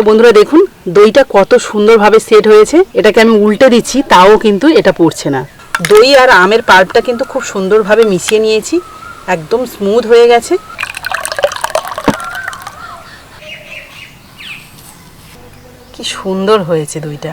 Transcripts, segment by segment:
তো বন্ধুরা দেখুন, দইটা কত সুন্দরভাবে সেট হয়েছে। এটাকে আমি উল্টে দিচ্ছি, তাও কিন্তু এটা পড়ছে না। দই আর আমের পাল্পটা কিন্তু খুব সুন্দরভাবে মিশিয়ে নিয়েছি, একদম স্মুথ হয়ে গেছে। কি সুন্দর হয়েছে দইটা।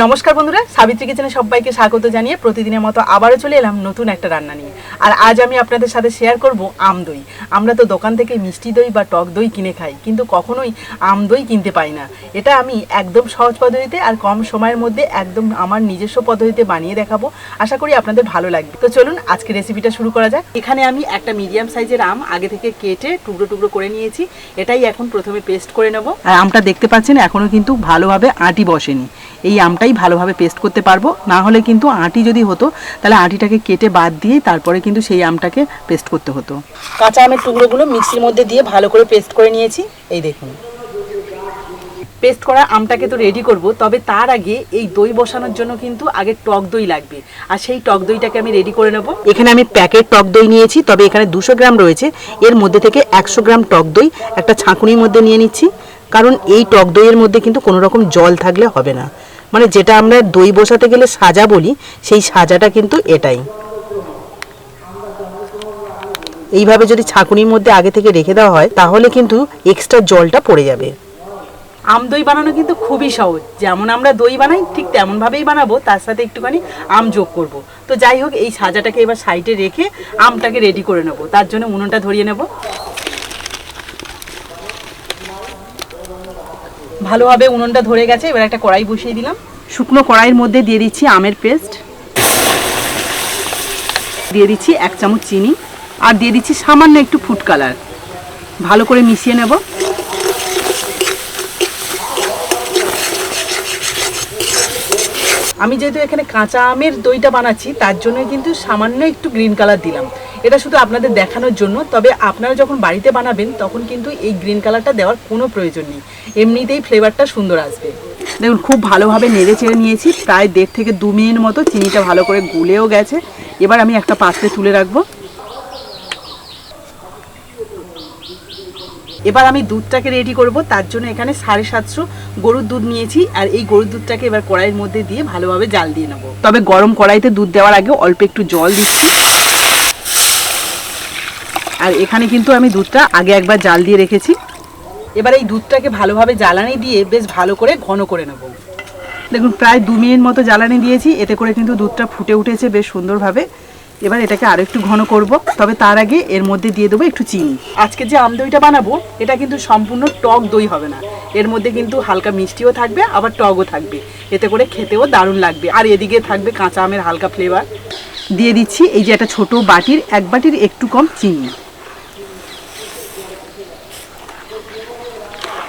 নমস্কার বন্ধুরা, সাবিত্রী কিচেনে সবাইকে স্বাগত জানিয়ে প্রতিদিনের মতো আবারও চলে এলাম নতুন একটা রান্না নিয়ে। আর আজ আমি আপনাদের সাথে শেয়ার করব আম দই। আমরা তো দোকান থেকে মিষ্টি দই বা টক দই কিনে খাই, কিন্তু কখনোই আম দই কিনতে পাই না। এটা আমি একদম সহজ পদ্ধতিতে আর কম সময়ের মধ্যে একদম আমার নিজস্ব পদ্ধতিতে বানিয়ে দেখাবো। আশা করি আপনাদের ভালো লাগবে। তো চলুন আজকে রেসিপিটা শুরু করা যাক। এখানে আমি একটা মিডিয়াম সাইজের আম আগে থেকে কেটে টুকরো টুকরো করে নিয়েছি। এটাই এখন প্রথমে পেস্ট করে নেব। আর আমটা দেখতে পাচ্ছেন এখনও কিন্তু ভালোভাবে আটি বসেনি। এই আমটাই ভালোভাবে পেস্ট করতে পারব। না হলে কিন্তু আটি যদি হতো, তাহলে আটিটাকে কেটে বাদ দিয়ে তারপরে কিন্তু সেই আমটাকে পেস্ট করতে হতো। কাঁচা আমের টুকরোগুলো মিক্সির মধ্যে দিয়ে ভালো করে পেস্ট করে নিয়েছি। এই দেখুন। পেস্ট করা আমটাকে তো রেডি করব, তবে তার আগে এই দই বসানোর জন্য কিন্তু আগে টক দই লাগবে। আর সেই টক দইটাকে আমি রেডি করে নেব। এখানে আমি প্যাকেট টক দই নিয়েছি, তবে এখানে দুশো গ্রাম রয়েছে। এর মধ্যে থেকে একশো গ্রাম টক দই একটা ছাঁকুনির মধ্যে নিয়ে নিচ্ছি। কারণ এই টক দইয়ের মধ্যে কিন্তু কোনো রকম জল থাকলে হবে না। মানে যেটা আমরা দই বসাতে গেলে সাজা বলি, সেই সাজাটা কিন্তু এটাই। এইভাবে যদি ছাঁকুনির মধ্যে আগে থেকে রেখে দেওয়া হয়, তাহলে কিন্তু এক্সট্রা জলটা পড়ে যাবে। আম দই বানানো কিন্তু খুবই সহজ। যেমন আমরা দই বানাই, ঠিক তেমনভাবেই বানাবো, তার সাথে একটুখানি আম যোগ করব। তো যাই হোক, এই সাজাটাকে এবার সাইডে রেখে আমটাকে রেডি করে নেব। তার জন্য উনুনটা ধরিয়ে নেব। ভালোভাবে উনুনটা ধরে গেছে, এবার একটা কড়াই বসিয়ে দিলাম। শুকনো কড়াইয়ের মধ্যে দিয়ে দিচ্ছি আমের পেস্ট। দিয়ে দিচ্ছি এক চামচ চিনি, আর দিয়ে দিচ্ছি সামান্য একটু ফুড কালার ভালো করে মিশিয়ে নেব। আমি যেহেতু এখানে কাঁচা আমের দইটা বানাচ্ছি, তার জন্য কিন্তু সামান্য একটু গ্রিন কালার দিলাম। এটা শুধু আপনাদের দেখানোর জন্য, তবে আপনারা যখন বাড়িতে বানাবেন, তখন কিন্তু এই গ্রিন কালারটা দেওয়ার কোনো প্রয়োজন নেই। এমনিতেই ফ্লেভারটা সুন্দর আসবে। দেখুন, খুব ভালোভাবে নেড়ে চেড়ে নিয়েছি, প্রায় দেড় থেকে দু মিনিট মতো চিনিটা ভালো করে গুলেও গেছে। এবার আমি একটা পাত্রে তুলে রাখব। এবার আমি দুধটাকে রেডি করব, তার জন্য এখানে সাড়ে সাতশো গরুর দুধ নিয়েছি, আর এই গরুর দুধটাকে এবার কড়াইয়ের মধ্যে দিয়ে ভালোভাবে জাল দিয়ে নেব। তবে গরম কড়াইতে দুধ দেওয়ার আগে অল্প একটু জল দিচ্ছি। আর এখানে কিন্তু আমি দুধটা আগে একবার জাল দিয়ে রেখেছি। এবার এই দুধটাকে ভালোভাবে জ্বালানি দিয়ে বেশ ভালো করে ঘন করে নেব। দেখুন, প্রায় দু মিনিট মতো জ্বালানি দিয়েছি, এতে করে কিন্তু দুধটা ফুটে উঠেছে বেশ সুন্দরভাবে। এবার এটাকে আরও একটু ঘন করব, তবে তার আগে এর মধ্যে দিয়ে দেবো একটু চিনি। আজকে যে আম দইটা বানাবো, এটা কিন্তু সম্পূর্ণ টক দই হবে না। এর মধ্যে কিন্তু হালকা মিষ্টিও থাকবে, আবার টকও থাকবে। এতে করে খেতেও দারুণ লাগবে। আর এদিকে থাকবে কাঁচা আমের হালকা ফ্লেভার দিয়ে দিচ্ছি এই যে একটা ছোট বাটির, এক বাটির একটু কম চিনি।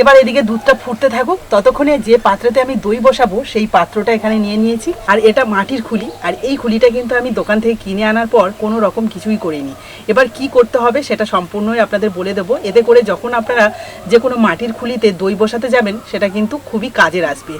এবার এদিকে দুধটা ফুটতে থাকুক, ততক্ষণে যে পাত্রতে আমি দই বসাবো, সেই পাত্রটা এখানে নিয়ে নিয়েছি। আর এটা মাটির খুলি, আর এই খুলিটা কিন্তু আমি দোকান থেকে কিনে আনার পর কোনো রকম কিছুই করিনি। এবার কি করতে হবে সেটা সম্পূর্ণই আপনাদের বলে দেবো। এতে করে যখন আপনারা যে কোনো মাটির খুলিতে দই বসাতে যাবেন, সেটা কিন্তু খুবই কাজের আসবে।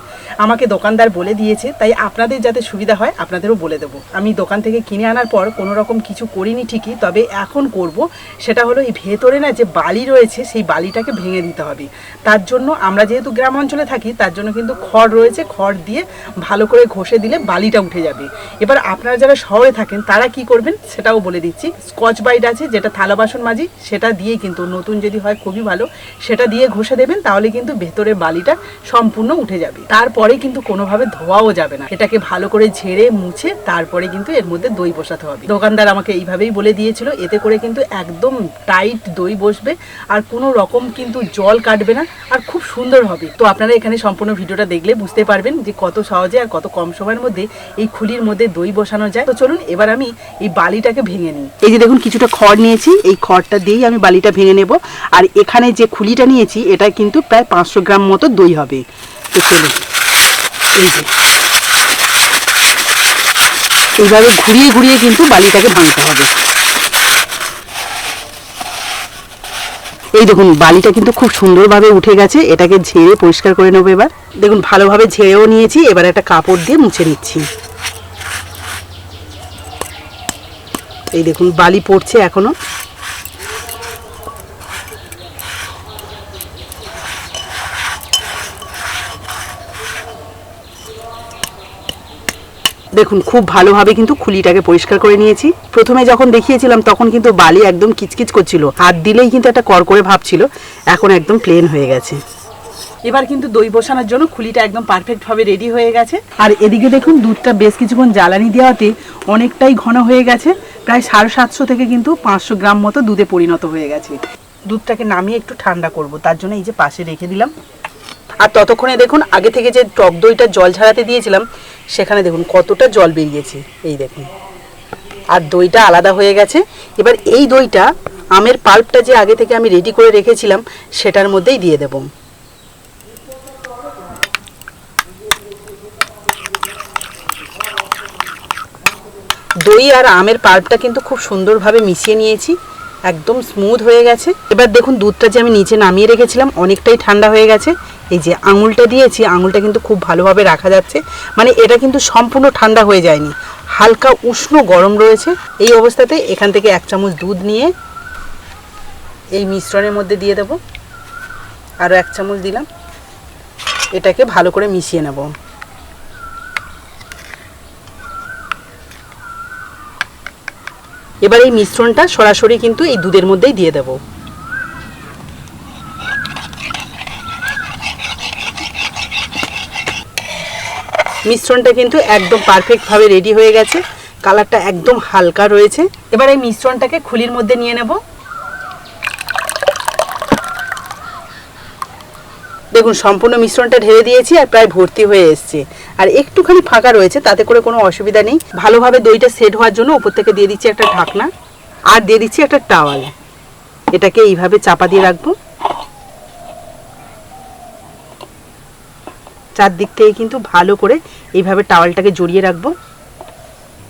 আমাকে দোকানদার বলে দিয়েছে, তাই আপনাদের যাতে সুবিধা হয়, আপনাদেরও বলে দেবো। আমি দোকান থেকে কিনে আনার পর কোনো রকম কিছু করিনি ঠিকই, তবে এখন করব, সেটা হলো এই ভেতরে না যে বালি রয়েছে, সেই বালিটাকে ভেঙে দিতে হবে। তার জন্য আমরা যেহেতু গ্রাম অঞ্চলে থাকি, তার জন্য কিন্তু খড় রয়েছে, খড় দিয়ে ভালো করে ঘষে দিলে বালিটা উঠে যাবে। এবার আপনারা যারা শহরে থাকেন, তারা কি করবেন সেটাও বলে দিচ্ছি। স্কচ বাইট আছে, যেটা থালা বাসন মাজি, সেটা দিয়ে কিন্তু নতুন যদি হয় খুবই ভালো, সেটা দিয়ে ঘষে দেবেন, তাহলে কিন্তু ভেতরে বালিটা সম্পূর্ণ উঠে যাবে। তারপরে কিন্তু কোনোভাবে ধোয়াও যাবে না। এটাকে ভালো করে ঝেড়ে মুছে তারপরে কিন্তু এর মধ্যে দই বসাতে হবে। দোকানদার আমাকে এইভাবেই বলে দিয়েছিল, এতে করে কিন্তু একদম টাইট দই বসবে, আর কোনো রকম কিন্তু জল কাটবে না। আর খুব সুন্দর হবে। তো আপনারা এখানে সম্পূর্ণ ভিডিওটা দেখলে বুঝতে পারবেন যে কত সহজে আর কত কম সময়ের মধ্যে এই খুলির মধ্যে দই বসানো যায়। তো চলুন এবার আমি এই বালিটাকে ভেঙে নিই। এই যে দেখুন, কিছুটা খড় নিয়েছি, এই খড়টা দিয়েই আমি বালিটা ভেঙে নেব। আর এখানে যে খুলিটা নিয়েছি, এটা কিন্তু প্রায় পাঁচশো গ্রাম মতো দই হবে। তো চলুন, এই যে। এইভাবে ঘুরিয়ে ঘুরিয়ে কিন্তু বালিটাকে ভাঙতে হবে। এই দেখুন, বালিটা কিন্তু খুব সুন্দরভাবে উঠে গেছে। এটাকে ঝেড়ে পরিষ্কার করে নেব এবার। দেখুন, ভালোভাবে ঝেড়েও নিয়েছি। এবার একটা কাপড় দিয়ে মুছে নিচ্ছি। এই দেখুন, বালি পড়ছে এখনও। দেখুন, খুব ভালোভাবে কিন্তু খুলিটাকে পরিষ্কার করে নিয়েছি। প্রথমে যখন দেখিয়েছিলাম, তখন কিন্তু বালি একদম কিচকিচ করছিল। হাত দিলেই কিন্তু একটা করকরে ভাব ছিল। এখন একদম প্লেন হয়ে গেছে। এবার কিন্তু দই বসানোর জন্য খুলিটা একদম পারফেক্ট ভাবে রেডি হয়ে গেছে। আর এদিকে দেখুন, দুধটা বেশ কিছুক্ষণ জ্বালানি দেওয়াতে অনেকটাই ঘন হয়ে গেছে। প্রায় সাড়ে সাতশো থেকে কিন্তু পাঁচশো গ্রাম মতো দুধে পরিণত হয়ে গেছে। দুধটাকে নামিয়ে একটু ঠান্ডা করব, তার জন্য এই যে পাশে রেখে দিলাম। আর ততক্ষণে দেখুন, আগে থেকে যে টক দইটা জল ঝাড়াতে দিয়েছিলাম সেখানে দেখুন কতটা জল বেরিয়েছে। এই দেখুন। আর দইটা আলাদা হয়ে গেছে। এবার এই দইটা আমের পাল্পটা যে আগে থেকে আমি রেডি করে রেখেছিলাম, সেটার মধ্যেই দিয়ে দেবো। দই আর আমের পাল্পটা কিন্তু খুব সুন্দরভাবে মিশিয়ে নিয়েছি। একদম স্মুথ হয়ে গেছে। এবার দেখুন দুধটা যে আমি নিচে নামিয়ে রেখেছিলাম, অনেকটাই ঠান্ডা হয়ে গেছে। এই যে আঙুলটা দিয়েছি, আঙুলটা কিন্তু খুব ভালোভাবে রাখা যাচ্ছে। মানে এটা কিন্তু সম্পূর্ণ ঠান্ডা হয়ে যায়নি। হালকা উষ্ণ গরম রয়েছে। এই অবস্থাতে এখান থেকে এক চামচ দুধ নিয়ে এই মিশ্রণের মধ্যে দিয়ে দেবো। আরও এক চামচ দিলাম। এটাকে ভালো করে মিশিয়ে নেব। এবার এই মিশ্রণটা সরাসরি কিন্তু এই দুধের মধ্যেই দিয়ে দেব। মিশ্রণটা কিন্তু একদম পারফেক্টভাবে রেডি হয়ে গেছে। কালারটা একদম হালকা রয়েছে। এবার এই মিশ্রণটাকে খুলির মধ্যে নিয়ে নেব। দেখুন, সম্পূর্ণ মিশ্রণটা ঢেলে দিয়েছি আর প্রায় ভর্তি হয়ে এসছে। আর একটুখানি ফাঁকা রয়েছে, তাতে করে কোনো অসুবিধা নেই। ভালোভাবে দইটা সেট হওয়ার জন্য উপর থেকে দিয়ে দিচ্ছি একটা ঢাকনা আর দিয়ে দিচ্ছি একটা টাওয়াল এটাকে এইভাবে চাপা দিয়ে রাখব। চারদিক থেকে কিন্তু ভালো করে এইভাবে টাওয়ালটাকে জড়িয়ে রাখব।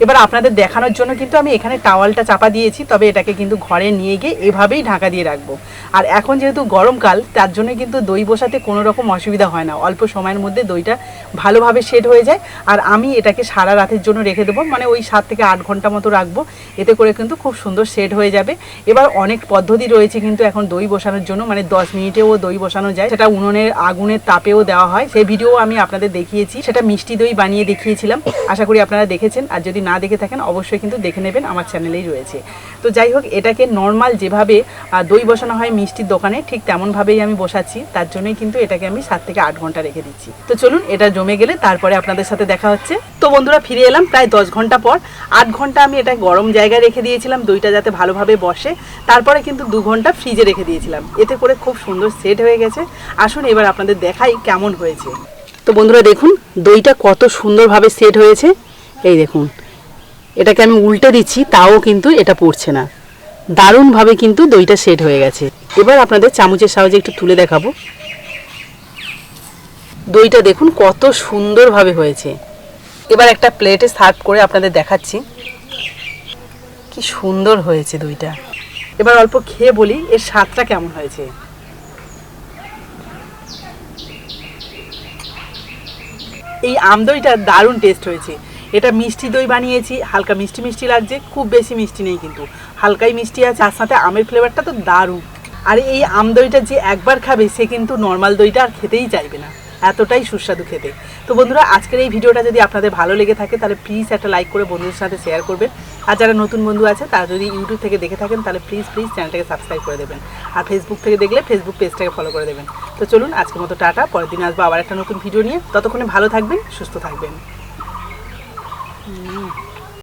এবার আপনাদের দেখানোর জন্য কিন্তু আমি এখানে টাওয়ালটা চাপা দিয়েছি, তবে এটাকে কিন্তু ঘরে নিয়ে গিয়ে এভাবেই ঢাকা দিয়ে রাখব। আর এখন যেহেতু গরমকাল, তার জন্য কিন্তু দই বসাতে কোনো রকম অসুবিধা হয় না। অল্প সময়ের মধ্যে দইটা ভালোভাবে সেট হয়ে যায়। আর আমি এটাকে সারা রাতের জন্য রেখে দেবো মানে ওই সাত থেকে আট ঘণ্টা মতো রাখব। এতে করে কিন্তু খুব সুন্দর সেট হয়ে যাবে। এবার অনেক পদ্ধতি রয়েছে কিন্তু এখন দই বসানোর জন্য মানে দশ মিনিটেও দই বসানো যায়। সেটা উনুনের আগুনের তাপেও দেওয়া হয়। সেই ভিডিও আমি আপনাদের দেখিয়েছি। সেটা মিষ্টি দই বানিয়ে দেখিয়েছিলাম। আশা করি আপনারা দেখেছেন। আর যদি না দেখে থাকেন, অবশ্যই কিন্তু দেখে নেবেন, আমার চ্যানেলেই রয়েছে। তো যাই হোক, এটাকে নর্মাল যেভাবে দই বসানো হয় মিষ্টির দোকানে, ঠিক তেমনভাবেই আমি বসাচ্ছি। তার জন্যই কিন্তু এটাকে আমি সাত থেকে আট ঘণ্টা রেখে দিচ্ছি। তো চলুন, এটা জমে গেলে তারপরে আপনাদের সাথে দেখা হচ্ছে। তো বন্ধুরা, ফিরে এলাম প্রায় দশ ঘণ্টা পর। আট ঘণ্টা আমি এটা গরম জায়গায় রেখে দিয়েছিলাম, দইটা যাতে ভালোভাবে বসে। তারপরে কিন্তু দু ঘণ্টা ফ্রিজে রেখে দিয়েছিলাম। এতে করে খুব সুন্দর সেট হয়ে গেছে। আসুন, এবার আপনাদের দেখাই কেমন হয়েছে। তো বন্ধুরা, দেখুন, দইটা কত সুন্দরভাবে সেট হয়েছে। এই দেখুন এটাকে আমি উল্টে দিচ্ছি, তাও কিন্তু এটা পড়ছে না। দারুণভাবে কিন্তু দইটা সেট হয়ে গেছে। এবার আপনাদের চামচের সাহায্যে একটু তুলে দেখাবো। দইটা দেখুন কত সুন্দরভাবে হয়েছে। এবার একটা প্লেটে সার্ভ করে আপনাদের দেখাচ্ছি। কি সুন্দর হয়েছে দইটা। এবার অল্প খেয়ে বলি, এর স্বাদটা কেমন হয়েছে। এই আম দইটা দারুণ টেস্ট হয়েছে। এটা মিষ্টি দই বানিয়েছি, হালকা মিষ্টি মিষ্টি লাগছে, খুব বেশি মিষ্টি নেই কিন্তু। হালকাই মিষ্টি আছে, আর সাথে আমের ফ্লেভারটা তো দারুণ। আর এই আম দইটা যে একবার খাবে, সে কিন্তু নর্মাল দইটা আর খেতেই চাইবে না। এতটাই সুস্বাদু খেতে। তো বন্ধুরা, আজকের এই ভিডিওটা যদি আপনাদের ভালো লেগে থাকে, তাহলে প্লিজ একটা লাইক করে বন্ধুদের সাথে শেয়ার করবেন। আর যারা নতুন বন্ধু আছে, তারা যদি ইউটিউব থেকে দেখে থাকেন, তাহলে প্লিজ প্লিজ চ্যানেলটাকে সাবস্ক্রাইব করে দেবেন। আর ফেসবুক থেকে দেখলে ফেসবুক পেজটাকে ফলো করে দেবেন। তো চলুন, আজকের মতো টাটা, পরের দিন আসব আবার একটা নতুন ভিডিও নিয়ে। ততক্ষণে ভালো থাকবেন, সুস্থ থাকবেন।